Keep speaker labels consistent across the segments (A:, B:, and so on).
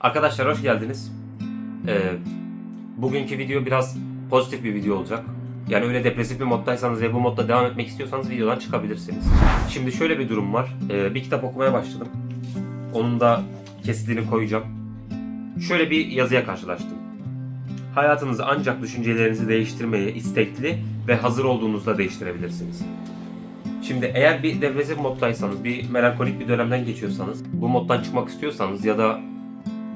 A: Arkadaşlar hoş geldiniz. Ee, bugünkü video biraz pozitif bir video olacak. Yani öyle depresif bir moddaysanız ve bu modda devam etmek istiyorsanız videodan çıkabilirsiniz. Şimdi şöyle bir durum var. Ee, bir kitap okumaya başladım. Onun da kesitini koyacağım. Şöyle bir yazıya karşılaştım. Hayatınızı ancak düşüncelerinizi değiştirmeye istekli ve hazır olduğunuzda değiştirebilirsiniz. Şimdi eğer bir depresif moddaysanız, bir melankolik bir dönemden geçiyorsanız, bu moddan çıkmak istiyorsanız ya da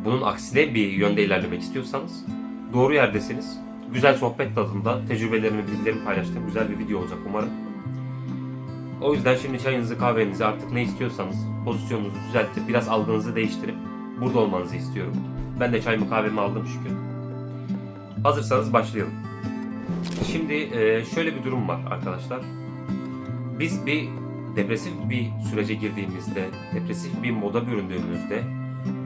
A: bunun aksine bir yönde ilerlemek istiyorsanız doğru yerdesiniz. Güzel sohbet tadında tecrübelerimi, bilgilerimi paylaştığım güzel bir video olacak umarım. O yüzden şimdi çayınızı, kahvenizi artık ne istiyorsanız pozisyonunuzu düzeltip biraz algınızı değiştirip burada olmanızı istiyorum. Ben de çayımı kahvemi aldım şükür. Hazırsanız başlayalım. Şimdi e, şöyle bir durum var arkadaşlar. Biz bir depresif bir sürece girdiğimizde, depresif bir moda büründüğümüzde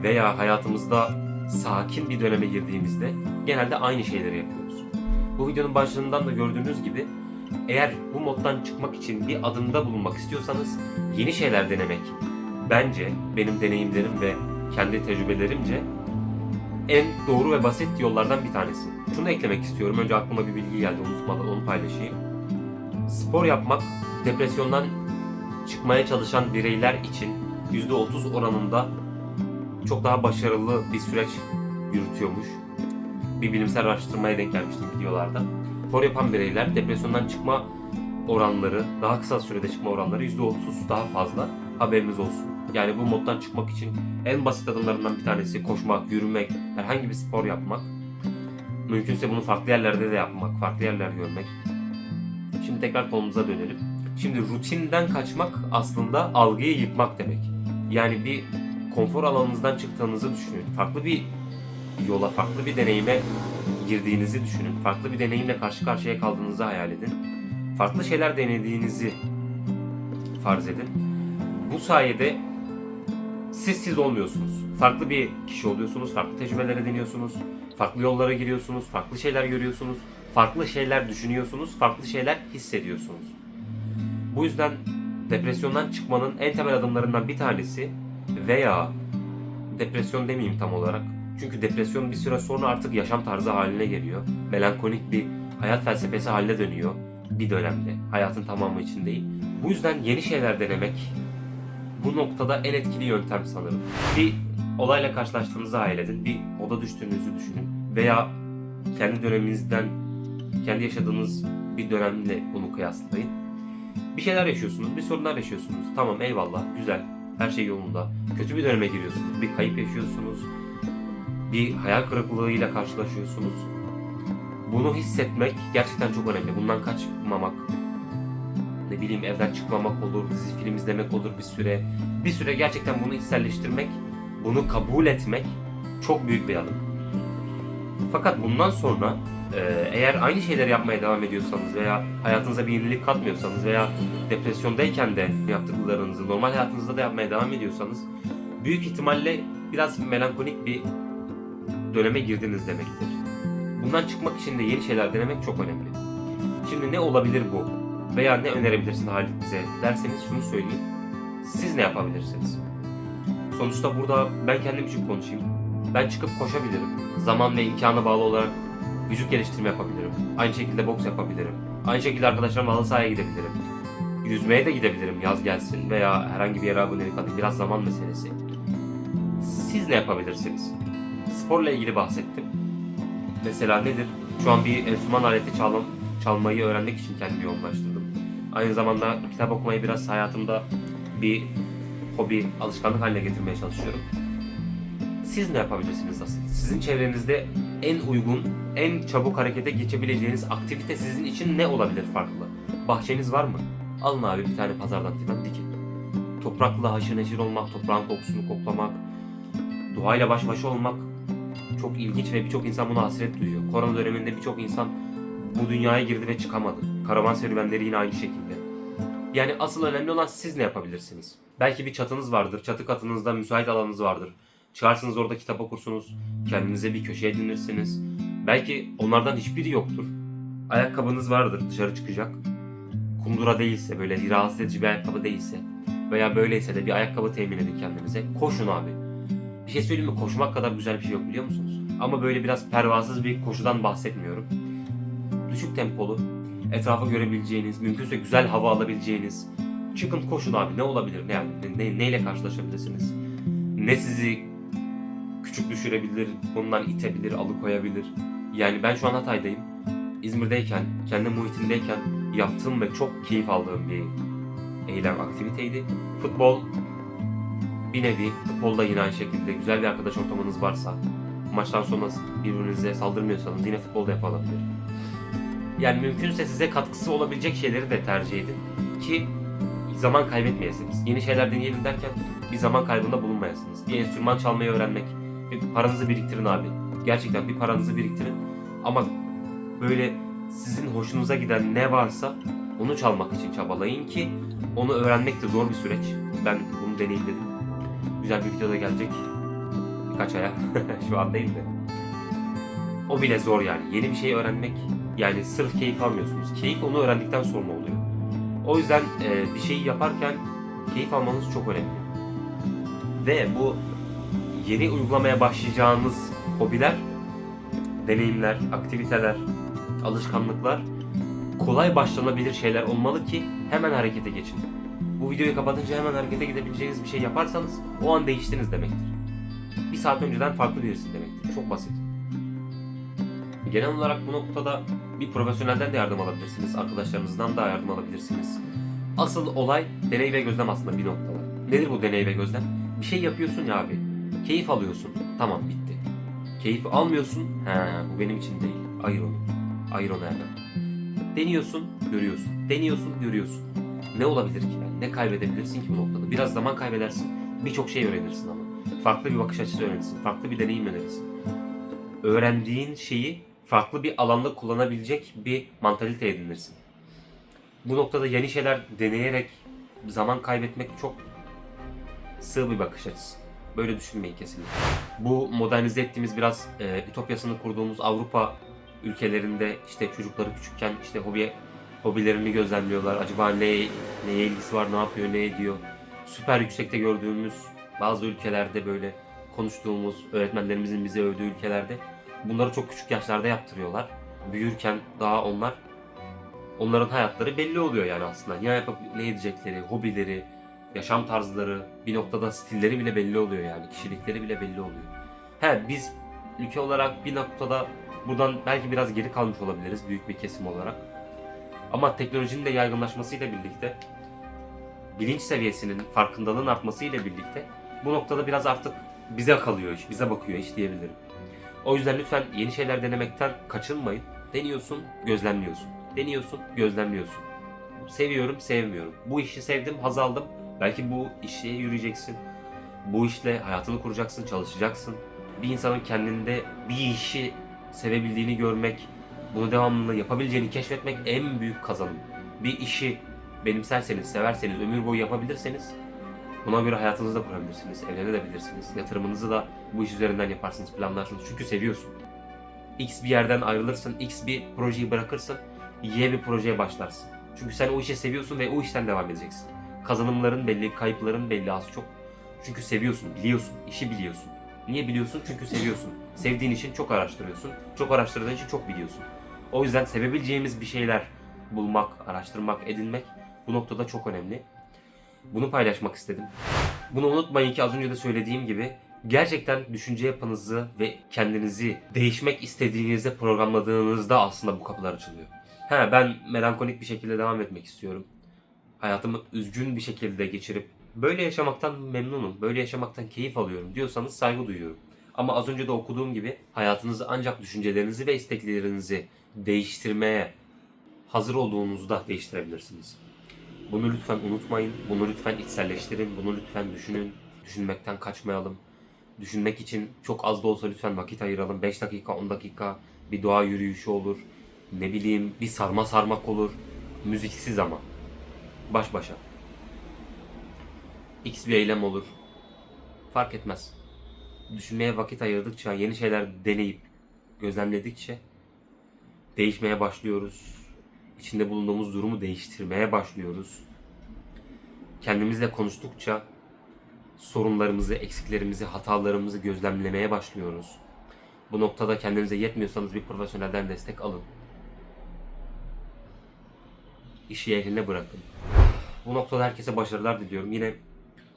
A: veya hayatımızda sakin bir döneme girdiğimizde genelde aynı şeyleri yapıyoruz. Bu videonun başlığından da gördüğünüz gibi eğer bu moddan çıkmak için bir adımda bulunmak istiyorsanız yeni şeyler denemek bence benim deneyimlerim ve kendi tecrübelerimce en doğru ve basit yollardan bir tanesi. Şunu eklemek istiyorum. Önce aklıma bir bilgi geldi unutmadan onu paylaşayım. Spor yapmak depresyondan çıkmaya çalışan bireyler için %30 oranında çok daha başarılı bir süreç yürütüyormuş. Bir bilimsel araştırmaya denk gelmiştim videolarda. Spor yapan bireyler depresyondan çıkma oranları, daha kısa sürede çıkma oranları %30 daha fazla. Haberiniz olsun. Yani bu moddan çıkmak için en basit adımlarından bir tanesi koşmak, yürümek, herhangi bir spor yapmak. Mümkünse bunu farklı yerlerde de yapmak, farklı yerler görmek. Şimdi tekrar konumuza dönelim. Şimdi rutinden kaçmak aslında algıyı yıkmak demek. Yani bir konfor alanınızdan çıktığınızı düşünün. Farklı bir yola, farklı bir deneyime girdiğinizi düşünün. Farklı bir deneyimle karşı karşıya kaldığınızı hayal edin. Farklı şeyler denediğinizi farz edin. Bu sayede siz siz olmuyorsunuz. Farklı bir kişi oluyorsunuz, farklı tecrübeler ediniyorsunuz, farklı yollara giriyorsunuz, farklı şeyler görüyorsunuz, farklı şeyler düşünüyorsunuz, farklı şeyler hissediyorsunuz. Bu yüzden depresyondan çıkmanın en temel adımlarından bir tanesi veya depresyon demeyeyim tam olarak. Çünkü depresyon bir süre sonra artık yaşam tarzı haline geliyor. Melankolik bir hayat felsefesi haline dönüyor bir dönemde. Hayatın tamamı için değil. Bu yüzden yeni şeyler denemek bu noktada en etkili yöntem sanırım. Bir olayla karşılaştığınızı hayal edin. Bir moda düştüğünüzü düşünün. Veya kendi döneminizden, kendi yaşadığınız bir dönemle bunu kıyaslayın. Bir şeyler yaşıyorsunuz, bir sorunlar yaşıyorsunuz. Tamam eyvallah, güzel, her şey yolunda. Kötü bir döneme giriyorsunuz, bir kayıp yaşıyorsunuz. Bir hayal kırıklığıyla karşılaşıyorsunuz. Bunu hissetmek gerçekten çok önemli. Bundan kaçmamak, ne bileyim evden çıkmamak olur, dizi film izlemek olur bir süre. Bir süre gerçekten bunu içselleştirmek, bunu kabul etmek çok büyük bir adım. Fakat bundan sonra eğer aynı şeyleri yapmaya devam ediyorsanız veya hayatınıza bir yenilik katmıyorsanız veya depresyondayken de yaptıklarınızı normal hayatınızda da yapmaya devam ediyorsanız büyük ihtimalle biraz melankolik bir döneme girdiniz demektir. Bundan çıkmak için de yeni şeyler denemek çok önemli. Şimdi ne olabilir bu? Veya ne önerebilirsin Halit bize derseniz şunu söyleyeyim. Siz ne yapabilirsiniz? Sonuçta burada ben kendim için konuşayım. Ben çıkıp koşabilirim. Zaman ve imkana bağlı olarak vücut geliştirme yapabilirim. Aynı şekilde boks yapabilirim. Aynı şekilde arkadaşlarımla halı sahaya gidebilirim. Yüzmeye de gidebilirim yaz gelsin veya herhangi bir yere abonelik alayım. Biraz zaman meselesi. Siz ne yapabilirsiniz? Sporla ilgili bahsettim. Mesela nedir? Şu an bir enstrüman aleti çalım, çalmayı öğrenmek için kendimi yoğunlaştırdım. Aynı zamanda kitap okumayı biraz hayatımda bir hobi, alışkanlık haline getirmeye çalışıyorum. Siz ne yapabilirsiniz asıl? Sizin çevrenizde en uygun, en çabuk harekete geçebileceğiniz aktivite sizin için ne olabilir farklı? Bahçeniz var mı? Alın abi bir tane pazardan filan dikin. Toprakla haşır neşir olmak, toprağın kokusunu koklamak, doğayla baş başa olmak çok ilginç ve birçok insan buna hasret duyuyor. Korona döneminde birçok insan bu dünyaya girdi ve çıkamadı. Karavan serüvenleri yine aynı şekilde. Yani asıl önemli olan siz ne yapabilirsiniz? Belki bir çatınız vardır, çatı katınızda müsait alanınız vardır. Çıkarsınız orada kitap okursunuz, kendinize bir köşe edinirsiniz. Belki onlardan hiçbiri yoktur. Ayakkabınız vardır dışarı çıkacak. Kundura değilse, böyle rahatsız edici bir ayakkabı değilse veya böyleyse de bir ayakkabı temin edin kendinize. Koşun abi. Bir şey söyleyeyim mi? Koşmak kadar güzel bir şey yok biliyor musunuz? Ama böyle biraz pervasız bir koşudan bahsetmiyorum. Düşük tempolu, etrafı görebileceğiniz, mümkünse güzel hava alabileceğiniz. Çıkın koşun abi ne olabilir? Ne, ne, neyle karşılaşabilirsiniz? Ne sizi küçük düşürebilir, bundan itebilir, alıkoyabilir. Yani ben şu an Hatay'dayım. İzmir'deyken, kendi muhitimdeyken yaptığım ve çok keyif aldığım bir eylem, aktiviteydi. Futbol bir nevi, futbolda yine aynı şekilde güzel bir arkadaş ortamınız varsa, maçtan sonra birbirinize saldırmıyorsanız yine futbolda yapılabilir. Yani mümkünse size katkısı olabilecek şeyleri de tercih edin ki zaman kaybetmeyesiniz. Yeni şeyler deneyelim derken bir zaman kaybında bulunmayasınız. Bir enstrüman çalmayı öğrenmek, bir paranızı biriktirin abi. Gerçekten bir paranızı biriktirin ama böyle sizin hoşunuza giden ne varsa onu çalmak için çabalayın ki onu öğrenmek de zor bir süreç. Ben bunu deneyimledim. Güzel bir video da gelecek. Birkaç aya. Şu an değil de. O bile zor yani. Yeni bir şey öğrenmek yani sırf keyif almıyorsunuz. Keyif onu öğrendikten sonra oluyor. O yüzden e, bir şeyi yaparken keyif almanız çok önemli. Ve bu yeni uygulamaya başlayacağınız hobiler, deneyimler, aktiviteler, alışkanlıklar kolay başlanabilir şeyler olmalı ki hemen harekete geçin. Bu videoyu kapatınca hemen harekete gidebileceğiniz bir şey yaparsanız o an değiştiniz demektir. Bir saat önceden farklı birisin demektir. Çok basit. Genel olarak bu noktada bir profesyonelden de yardım alabilirsiniz. Arkadaşlarınızdan da yardım alabilirsiniz. Asıl olay deney ve gözlem aslında bir noktada. Nedir bu deney ve gözlem? Bir şey yapıyorsun ya abi. Keyif alıyorsun. Tamam bitti. Keyif almıyorsun. He bu benim için değil. Ayır onu. Ayır onu hemen. Deniyorsun, görüyorsun. Deniyorsun, görüyorsun. Ne olabilir ki? Ne kaybedebilirsin ki bu noktada? Biraz zaman kaybedersin. Birçok şey öğrenirsin ama. Farklı bir bakış açısı öğrenirsin. Farklı bir deneyim öğrenirsin. Öğrendiğin şeyi farklı bir alanda kullanabilecek bir mantalite edinirsin. Bu noktada yeni şeyler deneyerek zaman kaybetmek çok sığ bir bakış açısı. Böyle düşünmeyin kesinlikle. Bu modernize ettiğimiz biraz e, ütopyasını kurduğumuz Avrupa ülkelerinde işte çocukları küçükken işte hobi hobilerini gözlemliyorlar. Acaba ne neye ilgisi var, ne yapıyor, ne ediyor. Süper yüksekte gördüğümüz bazı ülkelerde böyle konuştuğumuz öğretmenlerimizin bize övdüğü ülkelerde bunları çok küçük yaşlarda yaptırıyorlar. Büyürken daha onlar onların hayatları belli oluyor yani aslında. Ne yapıp ne edecekleri, hobileri, yaşam tarzları, bir noktada stilleri bile belli oluyor yani. Kişilikleri bile belli oluyor. He biz ülke olarak bir noktada buradan belki biraz geri kalmış olabiliriz büyük bir kesim olarak. Ama teknolojinin de yaygınlaşmasıyla birlikte bilinç seviyesinin, farkındalığın artmasıyla birlikte bu noktada biraz artık bize kalıyor iş, bize bakıyor iş diyebilirim. O yüzden lütfen yeni şeyler denemekten kaçınmayın. Deniyorsun, gözlemliyorsun. Deniyorsun, gözlemliyorsun. Seviyorum, sevmiyorum. Bu işi sevdim, haz aldım. Belki bu işe yürüyeceksin. Bu işle hayatını kuracaksın, çalışacaksın. Bir insanın kendinde bir işi sevebildiğini görmek, bunu devamlı yapabileceğini keşfetmek en büyük kazanım. Bir işi benimserseniz, severseniz, ömür boyu yapabilirseniz buna göre hayatınızı da kurabilirsiniz, evlenebilirsiniz. Yatırımınızı da bu iş üzerinden yaparsınız, planlarsınız. Çünkü seviyorsun. X bir yerden ayrılırsın, X bir projeyi bırakırsın, Y bir projeye başlarsın. Çünkü sen o işi seviyorsun ve o işten devam edeceksin. Kazanımların belli, kayıpların belli az çok. Çünkü seviyorsun, biliyorsun, işi biliyorsun. Niye biliyorsun? Çünkü seviyorsun. Sevdiğin için çok araştırıyorsun. Çok araştırdığın için çok biliyorsun. O yüzden sevebileceğimiz bir şeyler bulmak, araştırmak, edinmek bu noktada çok önemli. Bunu paylaşmak istedim. Bunu unutmayın ki az önce de söylediğim gibi gerçekten düşünce yapınızı ve kendinizi değişmek istediğinizde programladığınızda aslında bu kapılar açılıyor. He ben melankolik bir şekilde devam etmek istiyorum. Hayatımı üzgün bir şekilde geçirip böyle yaşamaktan memnunum, böyle yaşamaktan keyif alıyorum diyorsanız saygı duyuyorum. Ama az önce de okuduğum gibi hayatınızı ancak düşüncelerinizi ve isteklerinizi değiştirmeye hazır olduğunuzda değiştirebilirsiniz. Bunu lütfen unutmayın. Bunu lütfen içselleştirin. Bunu lütfen düşünün. Düşünmekten kaçmayalım. Düşünmek için çok az da olsa lütfen vakit ayıralım. 5 dakika, 10 dakika bir doğa yürüyüşü olur. Ne bileyim bir sarma sarmak olur. Müziksiz ama. Baş başa. X bir eylem olur. Fark etmez. Düşünmeye vakit ayırdıkça, yeni şeyler deneyip gözlemledikçe değişmeye başlıyoruz. İçinde bulunduğumuz durumu değiştirmeye başlıyoruz. Kendimizle konuştukça sorunlarımızı, eksiklerimizi, hatalarımızı gözlemlemeye başlıyoruz. Bu noktada kendinize yetmiyorsanız bir profesyonelden destek alın. İşi eline bırakın. Bu noktada herkese başarılar diliyorum. Yine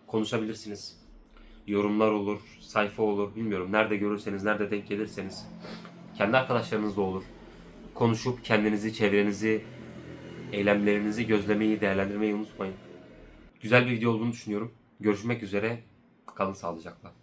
A: konuşabilirsiniz. Yorumlar olur, sayfa olur, bilmiyorum. Nerede görürseniz, nerede denk gelirseniz. Kendi arkadaşlarınız da olur. Konuşup kendinizi, çevrenizi, eylemlerinizi gözlemeyi, değerlendirmeyi unutmayın. Güzel bir video olduğunu düşünüyorum. Görüşmek üzere. Kalın sağlıcakla.